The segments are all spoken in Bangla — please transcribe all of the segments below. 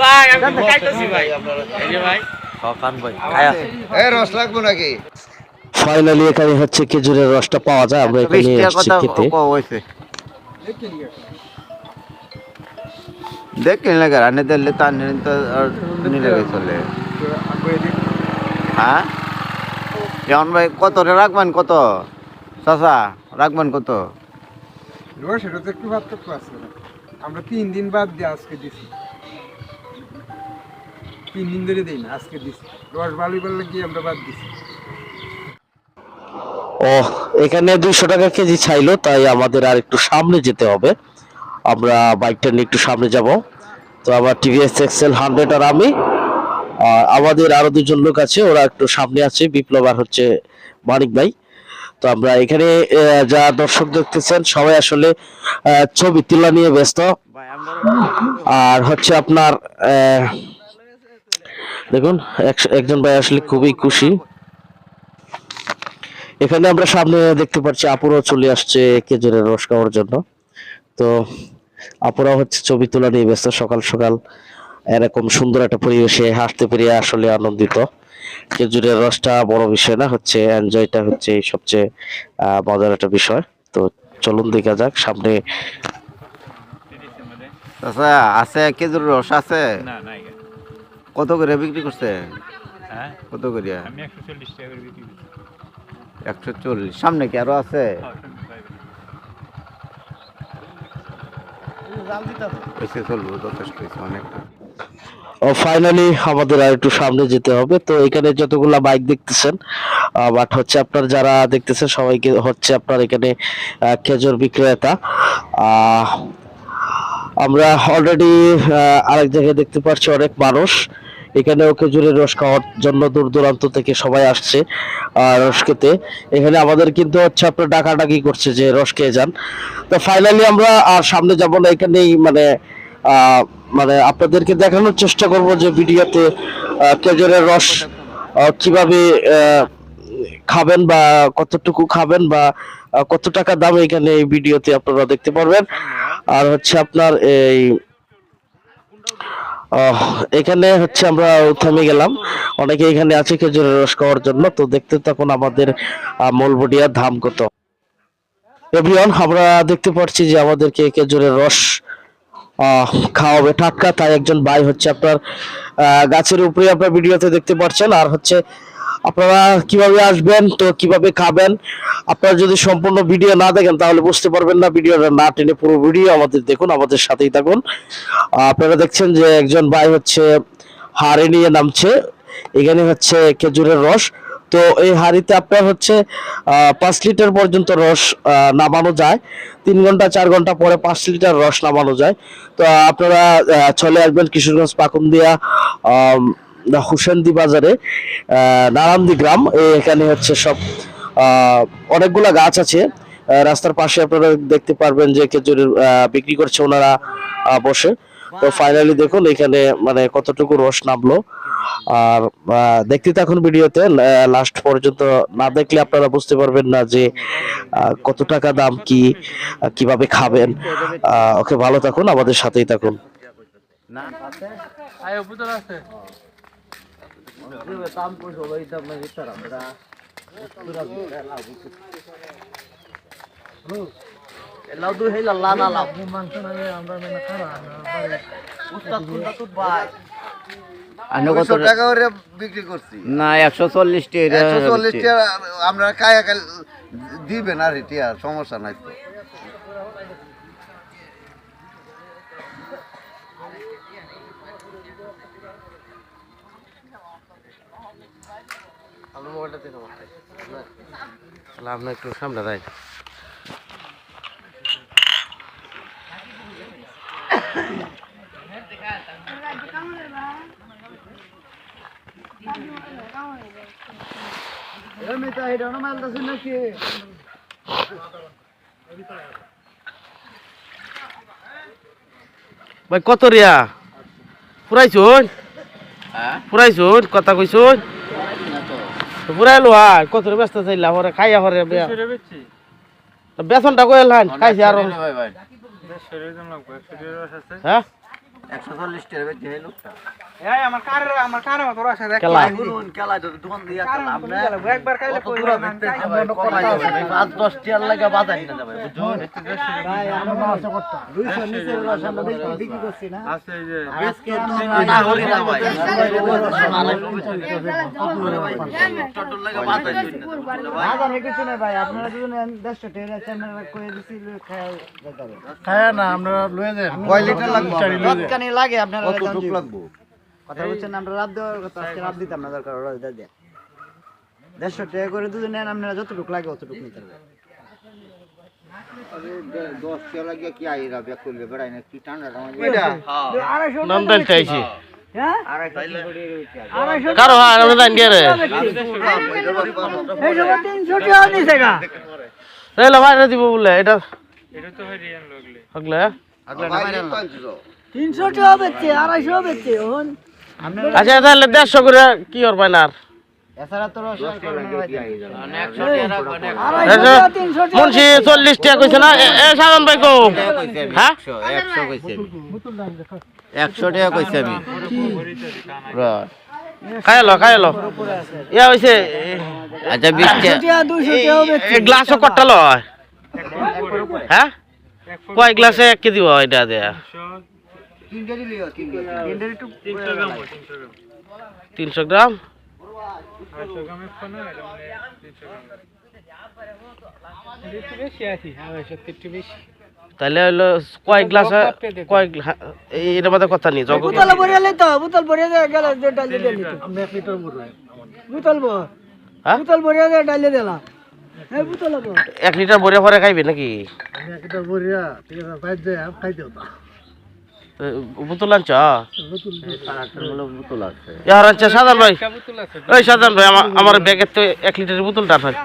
ভাই আমি খাইতেছি ভাই। এই যে ভাই। সকান ভাই খায়া। এই রস লাগবো নাকি? ফাইনালি এখানে হচ্ছে খেজুরের রসটা পাওয়া যায় আমরা এখানে এসেছি খেতে। দেখলেন না রানে দিলে তার নিলেন তো আর নিলে চলে। হ্যাঁ? যেমন ভাই কত রে রাখবেন কত? চাচা রাখবেন কত? রস এটা তো একটু পার্থক্য আছে। আমরা তিন দিন বাদ দিয়ে আজকে দিছি। তিন দিন ধরে দিই না আজকে দিছি। রস ভালো বললে কি আমরা বাদ দিছি? ও এখানে দুইশো টাকা কেজি চাইলো তাই আমাদের আর একটু সামনে যেতে হবে। আমরা বাইকটা নিয়ে একটু সামনে যাব। তো আমার টিভিএস এক্সেল হান্ড্রেড আর আমি আর আমাদের আরও দুজন লোক আছে ওরা একটু সামনে আছে। বিপ্লব আর হচ্ছে মানিক ভাই। তো আমরা এখানে যা দর্শক দেখতেছেন সবাই আসলে ছবি তোলা নিয়ে ব্যস্ত। আর হচ্ছে আপনার আহ, দেখুন একজন ভাই আসলে খুবই খুশি। এখানে আমরা সামনে দেখতে পাচ্ছি আপুরাও চলে আসছে খেজুরের রস খাওয়ার জন্য। তো আপুরা হচ্ছে ছবি তোলা নিয়ে ব্যস্ত সকাল সকাল। এরকম সুন্দর একটা পরিবেশে হাসতে পেরে আসলে আনন্দিত। খেজুরের রসটা বড় বিষয় না হচ্ছে এনজয়টা হচ্ছে সবচেয়ে আহ, মজার একটা বিষয়। তো চলুন দেখা যাক সামনে চাচা আছে খেজুর রস আছে? না নাই। কত করে বিক্রি করছে? হ্যাঁ। কত করে আমি একশো চল্লিশ সামনে কি আরও আছে? চলবো যথেষ্ট হয়েছে ও ফাইনালি আমাদের আর একটু সামনে যেতে হবে। তো এখানে যতগুলা বাইক দেখতেছেন বাট হচ্ছে আপনার যারা দেখতেছেন সবাইকে হচ্ছে আপনার এখানে খেজুর বিক্রেতা। আমরা অলরেডি আরেক জায়গায় দেখতে পাচ্ছি অনেক মানুষ। এখানেও খেজুরের রস খাওয়ার জন্য দূর দূরান্ত থেকে সবাই আসছে আহ, রস খেতে। এখানে আমাদের কিন্তু হচ্ছে আপনার ডাকাডাকি করছে যে রস খেয়ে যান। তো ফাইনালি আমরা আর সামনে যাব না এখানেই মানে মানে আপনাদেরকে দেখানোর চেষ্টা করব যে ভিডিওতে খেজুরের রস কীভাবে খাবেন বা কতটুকু খাবেন বা কত টাকা দাম এখানে এই ভিডিওতে আপনারা দেখতে পারবেন। আর হচ্ছে আপনার এই এখানে হচ্ছে আমরা থেমে গেলাম। অনেকে এখানে আছে খেজুরের রস খাওয়ার জন্য তো দেখতে তখন আমাদের আহ, মলবডিয়ার ধাম কত। এভরিওয়ান আমরা দেখতে পাচ্ছি যে আমাদেরকে খেজুরের রস খাওয়াবে টাটকা। তাই একজন ভাই হচ্ছে আপনার গাছের উপরে আপনার ভিডিওতে দেখতে পাচ্ছেন। আর হচ্ছে আপনারা কীভাবে আসবেন, তো কীভাবে খাবেন, আপনারা যদি সম্পূর্ণ ভিডিও না দেখেন, তাহলে বুঝতে পারবেন না, ভিডিওটা না টেনে পুরো ভিডিও আমাদের দেখুন, আমাদের সাথেই থাকুন। আপনারা দেখছেন যে একজন ভাই হচ্ছে হাড়ি নিয়ে নামছে, এখানে হচ্ছে খেজুরের রস। তো এই হাড়িতে আপনার হচ্ছে পাঁচ লিটার পর্যন্ত রস নামানো যায়। তিন ঘণ্টা, চার ঘণ্টা পরে পাঁচ লিটার রস নামানো যায়। তো আপনারা চলে আসবেন কিশোরগঞ্জ পাকুন্দিয়া হুসেন্দি বাজারে নারান্দি গ্রাম এখানে হচ্ছে সব অনেকগুলা গাছ আছে। রাস্তার পাশে আপনারা দেখতে পারবেন যে খেজুরের বিক্রি করছে ওনারা বসে। তো ফাইনালি দেখুন এখানে মানে কতটুকু রস নামলো। আর দেখতে থাকুন ভিডিওতে লাস্ট পর্যন্ত না দেখলে আপনারা বুঝতে পারবেন না যে কত টাকা দাম কি কীভাবে খাবেন। ওকে ভালো থাকুন আমাদের সাথেই থাকুন। না আয় উপর আছে আমি কত টাকা করে বিক্রি করছি। না একশো একশো আমরা খাই দিবেন আর এটি আর সমস্যা নাই তো। আপনি একটু সামনে দেয় ভাই কত রিয়া ফুরাইছুন ফুরাইছুন কথা কইছুন ফুরাইলো আর কত ব্যস্ত চাইলা হরে খাইয়া হরে বেচছি। বেতনটা কইল হান খাইছি আর। হ্যাঁ একশো চল্লিশ টাকা হয়। খায় না আমরা লয়ে যাই। কয় লিটার লাগবে? লাগে আপনারা লাগবে? কথা বলছেন আমরা রাত দেওয়ার কথা আজকে রাত দিতাম না দরকার ওরা দিয়ে দেয়। দেড়শো টাকা করে দুজন নেন আপনারা যতটুকু লাগে অতটুকু নিতে হবে হ্যাঁ। কারও হ্যাঁ? আমরা জানি রে। তিনশো টাকা নিছে গা। তাহলে বাইরে দিব বলে এটা এটা তো হয়? তিনশো টাকা বেচছে আড়াইশো বেচছে আচ্ছা তাহলে দেড়শো করে কি ওর পাইনার এছাড়া তো মুন্সি চল্লিশ টাকা কইছে না? এ- এ সাধন ভাই কো হ্যাঁ? একশো কইছে একশো টাকা কইছে আমি। খাই লো খাই লো ইয়া হইছে আচ্ছা বিশ টাকা। দুশো গ্লাসও কট্টা লয়? হ্যাঁ? কয় গ্লাসে এক কেজি হয় এটা দেয়া? তিনশো গ্রাম। হয়, মানে তিনশো গ্রাম। একটু বেশি আছি আড়াইশো একটু বেশি। তাহলে হইল কয় গ্লাস কয় গ্লা- এই এটার মধ্যে কথা নেই জগ বুতল ভরিয়ে লইতো বুতল ভরিয়ে দে গেল যে ডালি দিলি বুতল বো হ্যাঁ? বুতল ভরিয়ে দে ডালি দিলা এই বুতল বো এক লিটার বরিয়া পরে খাইবে নাকি? এ, বোতল আনছ? ইয়ার আনছে সাধারণ ভাই। বোতল আছে? ওই সাধারণ ভাই আমার আমার ব্যাগের তো এক লিটারের বোতল হয়।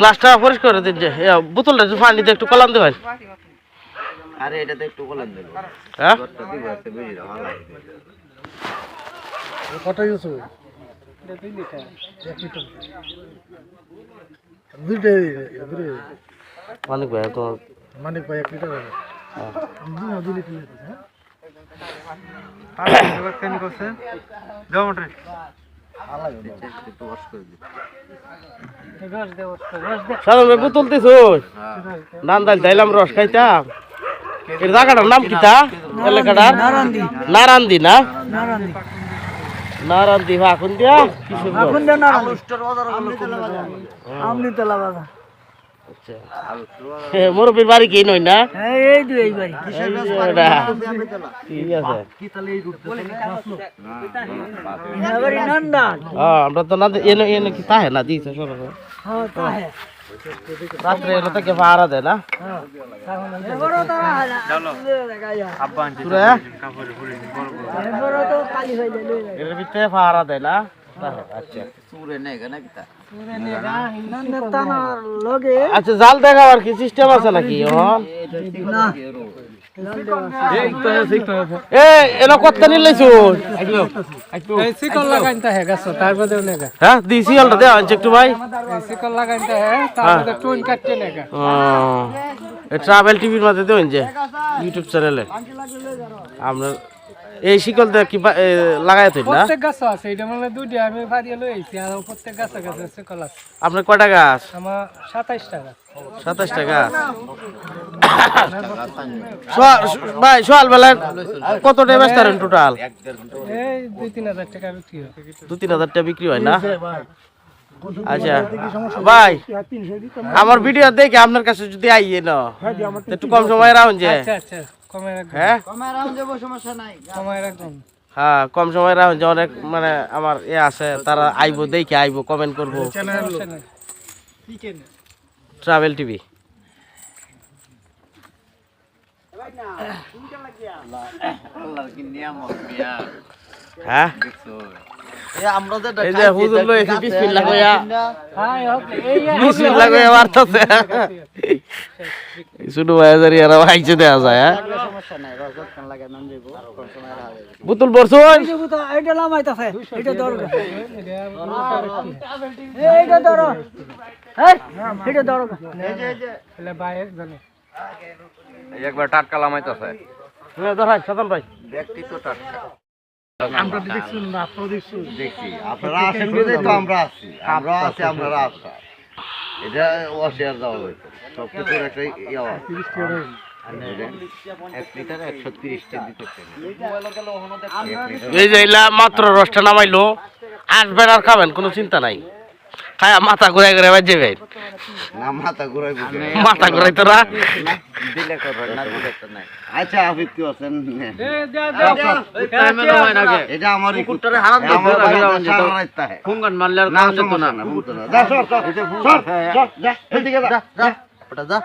গ্লাসটা পরিষ্কার করে দিন যে। বোতলটা একটু পানিতে একটু কলাম দেবেন আরে এটাতে একটু কলাম দেবো। হ্যাঁ? কত ইউজ দুইটাই অনেক ভাই তো মানিক ভাই এক লিটার নান দাল দাইলাম রস খাইতাম। এর জায়গাটার নাম কি তা? এলাকাটার? নারান্দি নারান্দি না নারান্দি ভাকুন দিয়া? কিশোরগঞ্জ আমনিতলা বাজার আচ্ছা। হে, মুরব্বির বাড়ি কি নই না? হ্যাঁ এই দুই বাড়ি। ঠিক আছে? হ্যাঁ আমরা তো না এনে এনে কি তাহে না দিছে সরো হ্যাঁ তাহে। তো কালি হয়ে যায় এর ভিতরে আচ্ছা জাল দেখাবার কি সিস্টেম আছে নাকি হ্যাঁ হ্যাঁ হ্যাঁ ট্রাভেল টিভির মধ্যে দেবেন যে ইউটিউব চ্যানেলে এই শিকল দিয়ে কি বা- লাগাই তুই না? প্রত্যেক গাছ আছে এটা মানে দুইটা আমি ভারিয়ে লই আইছি আর প্রত্যেক গাছে গাছে শিকল আছে। আপনার কয়টা গাছ? আমার সাতাইশ টাকা সাতাশ টাকা সোয়া- ভাই সকাল বেলা কত টাকা ব্যস্ত টোটাল এই দুই তিন হাজার টাকা বিক্রি হয়। দু তিন হাজার টাকা বিক্রি হয় না? আচ্ছা। ভাই আমার ভিডিও দেখে আপনার কাছে যদি আইয়ে না একটু কম সময় রাখুন যে। আচ্ছা আচ্ছা। হ্যাঁ? হ্যাঁ কম সময় রাখুন যে অনেক মানে আমার এ আছে তারা আইবো দেখে আইবো কমেন্ট করব। ট্রাভেল টিভি আল্লাহর কি নিয়ামত বিয়া, হ্যাঁ? এই যে হুজুর লই এসে বিসমিল্লাহ কইয়া। কিনা। হ্যাঁ হোক, এই বিসমিল্লাহ কইয়া মারতাছে শুধু বাজারি আর আইছে দেয়া যায় হ্যাঁ। বুতুল এটা ধরো। এইটা ধরো। এই এটা ভাই একজনে একবার টাটকা লামাইতেছে ভাই সাধান ভাই। ব্যক্তি তো টাটকা। আমরা দেখছি না আপনারা দেখছি। দেখছি আপনারা আছেন বলেই তো আমরা আছি আমরা আছি আপনারা আছেন এটা অশেয়ার দেওয়া হয়েছে। সব কিছুর একটা ইয়ে এই যে মাত্র রসটা নামাইলো আসবেন আর খাবেন কোনো চিন্তা নাই। খায় মাথা ঘুরাই ঘুরাই বাজে ভাই। না মাথা ঘুরাই মাথা ঘুরাই তোরা দিলে করবেন না দিলে তো নাই। আচ্ছা আফিফ কি আছেন? এটা হারাম দিতে আমার বাড়িতে সারা রাত থাকে ফুঙ্গান মারলে আর না সমস্যা না। যা সর সর যা এদিকে যা যা ওটা যা।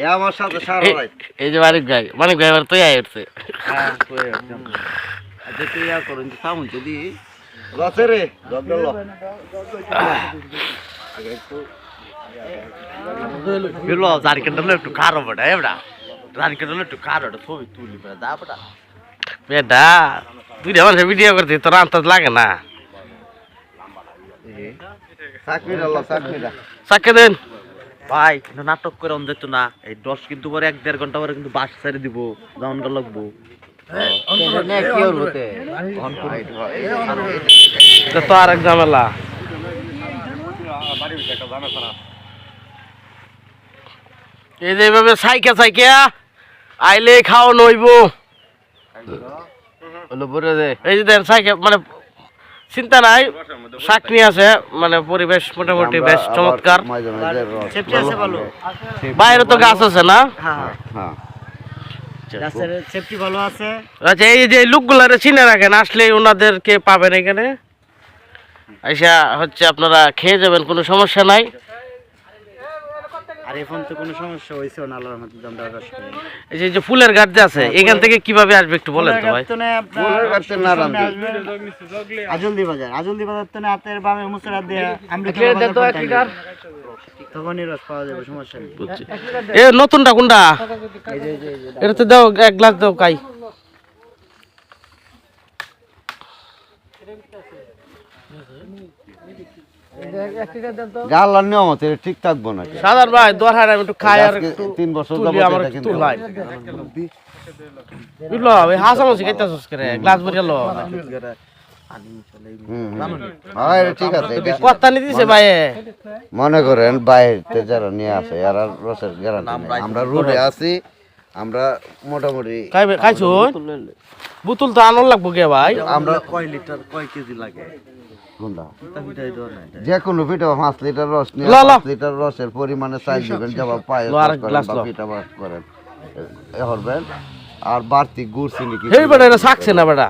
এ আমার সাথে সারা রাত। এই যে মানিক ভাই মানিক ভাই এবার তুই আয় উঠছে হ্যাঁ তুই আচ্ছা তুই ইয়া করুন সামুন যদি। রসে রে দা বড়া বেটা তুই আমার ভিডিও করতে তোর আন্তাজ লাগে না চাকরি আল্লাহ চাকরি সাক্ষে দেন ভাই কিন্তু নাটক করে অন যেত না এই দশ কিন্তু পরে এক দেড় ঘণ্টা পরে কিন্তু বাস ছেড়ে দিব যেমন লাগবো তো আর এক ঝামেলা এই যে এইভাবে সাইকে সাইকে আইলে খাও নইব এই যে দেন সাইকে মানে চিন্তা নাই চাকনি আছে মানে পরিবেশ মোটামুটি বেশ চমৎকার বাইরে তো গাছ আছে না হ্যাঁ। হ্যাঁ। গাছের সেফটি ভালো আছে। আচ্ছা এই যে লোকগুলারে চিনে রাখেন আসলে ওনাদেরকে পাবেন এখানে। আচ্ছা হচ্ছে আপনারা খেয়ে যাবেন কোনো সমস্যা নাই। এখন তো কোনো সমস্যা হয়েছে না আল্লাহর রহমতে দাম দর এই যে- যে ফুলের গাছ যে আছে এখান থেকে কীভাবে আসবে একটু বলেন তো ভাই? তো ফুলের গাছে না রান্ধি। আজলদি বাজার আজলদি বাজার তো না হাতের বামে মুসরাত দিয়ে আমরা তখনই রস পাওয়া যাবে সমস্যা নেই। বুঝছি। এ নতুনটা কোনটা? এটা তো দাও এক গ্লাস দাও কাই। গালার নিয়ম আছে ঠিক থাকব না। সাদার ভাই দরহার আমি একটু খাই আর একটু তিন বছর তুলি আমার একটু তুলাই। বুঝলো ওই হাসামাসি খাইতেছস করে গ্লাস ভরিয়া লো। হ্যাঁ মনে করেন বাইরে যারা নিয়ে আসে এরা রসের গ্যারান্টি আমরা রোডে আছি আমরা মোটামুটি খাইছুন? বুতুল তো আনল লাগবো গে ভাই। আমরা কয় লিটার কয় কেজি লাগে? কোনটা? যে কোনো পিঠা পাঁচ লিটার রস নিয়ে। পাঁচ লিটার রসের পরিমাণে দিবেন পায়ে আর। পিঠা বাস করেন। বাড়তি গুড় চিনি কি হেই বেটা এটা শাকছে না বেটা?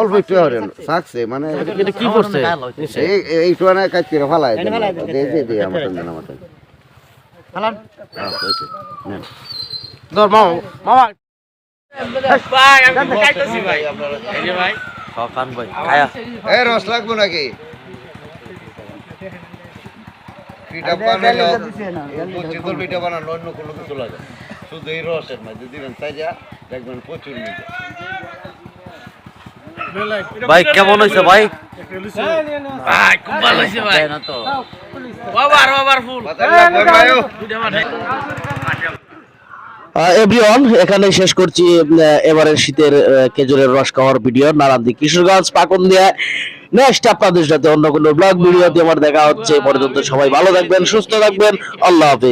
অল্প একটু হরেন থাকছে মানে এটা কি করছে? এই এইটু না কাজ করে ফালাই দে দে দে আমার দেন আমার ফালান। হ্যাঁ, হয়েছে। নেন। ধর মামা মামা। ভাই আমি ভাই। এই যে ভাই সকান ভাই। খায়া। এই রস লাগবো নাকি? পিঠা বানাইলো পঁচিশ পিঠা বানানো অন্য কোনো কিছু লাগে। শুধু এই রসের মধ্যে দিবেন তাই যা দেখবেন প্রচুর নিবে ভাই কেমন হয়েছে ভাই? ভাই খুব ভালো হইছে ভাই। না তো। বাবার বাবার ফুল। এভরিওয়ান এখানে শেষ করছি এবারে শীতের খেজুরের রস খাওয়ার ভিডিও নারান্দি কিশোরগঞ্জ পাকন দিয়ে নেক্সট আপনাদের সাথে অন্য কোনো ব্লগ ভিডিওতে আমার দেখা হচ্ছে। পর্যন্ত সবাই ভালো থাকবেন, সুস্থ থাকবেন। আল্লাহ হাফিজ।